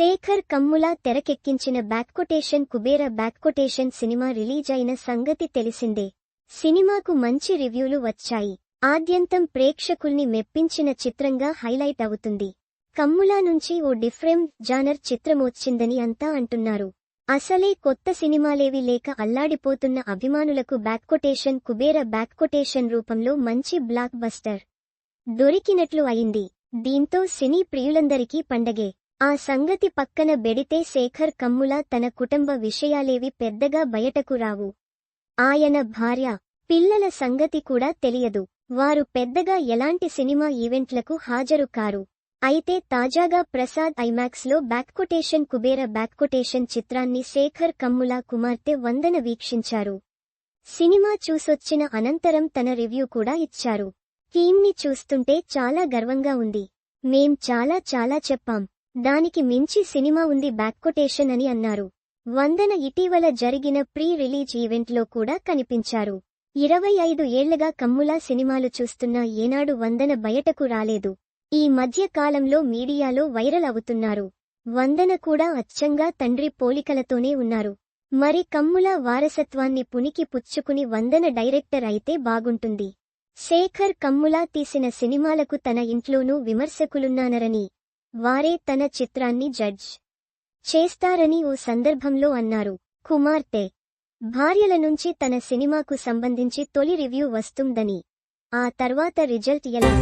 శేఖర్ కమ్ములా తెరకెక్కించిన back quotation Kubera back quotation cinema release అయిన సంగతి తెలిసిందే. సినిమాకు మంచి రివ్యూలు వచ్చాయి. ఆద్యంతం ప్రేక్షకుల్ని మెప్పించిన చిత్రంగా హైలైట్ అవుతుంది. కమ్ములా నుంచి ఓ డిఫరెంట్ జానర్ చిత్రమొచ్చిందని అంతా అంటున్నారు. అసలే కొత్త సినిమాలేవి లేక అల్లాడిపోతున్న అభిమానులకు బ్యాక్కొటేషన్ కుబేర బ్యాక్కొటేషన్ రూపంలో మంచి బ్లాక్ బస్టర్ దొరికినట్లు అయింది. దీంతో సినీ ప్రియులందరికీ పండగే. ఆ సంగతి పక్కన బెడితే శేఖర్ కమ్ముల తన కుటుంబ విషయాలేవి పెద్దగా బయటకు రావు. ఆయన భార్య పిల్లల సంగతి కూడా తెలియదు. వారు పెద్దగా ఎలాంటి సినిమా ఈవెంట్లకు హాజరు కారు. అయితే తాజాగా ప్రసాద్ ఐమాక్స్లో బ్యాక్కొటేషన్ కుబేర బ్యాక్కొటేషన్ చిత్రాన్ని శేఖర్ కమ్ముల కుమార్తె వందన వీక్షించారు. సినిమా చూసొచ్చిన అనంతరం తన రివ్యూ కూడా ఇచ్చారు. టీమ్ని చూస్తుంటే చాలా గర్వంగా ఉంది. మేం చాలా చాలా చెప్పాం. దానికి మించి సినిమా ఉంది బ్యాక్కొటేషన్ అని అన్నారు. వందన ఇటీవల జరిగిన ప్రీ రిలీజ్ ఈవెంట్లో కూడా కనిపించారు. ఇరవై ఐదు ఏళ్ళగా కమ్ములా సినిమాలు చూస్తున్న ఏనాడు వందన బయటకు రాలేదు. ఈ మధ్య కాలంలో మీడియాలో వైరల్ అవుతున్నారు. వందన కూడా అచ్చంగా తండ్రి పోలికలతోనే ఉన్నారు. మరి కమ్ముల వారసత్వాన్ని పునికి పుచ్చుకుని వందన డైరెక్టర్ అయితే బాగుంటుంది. శేఖర్ కమ్ములా తీసిన సినిమాలకు తన ఇంట్లోనూ విమర్శకులున్నానరని వారే తన చిత్రాన్ని జడ్జ్ చేస్తారని ఓ సందర్భంలో అన్నారు. కుమార్తె భార్యల నుంచి తన సినిమాకు సంబంధించి తొలి రివ్యూ వస్తుందని. ఆ తర్వాత రిజల్ట్ ఎలా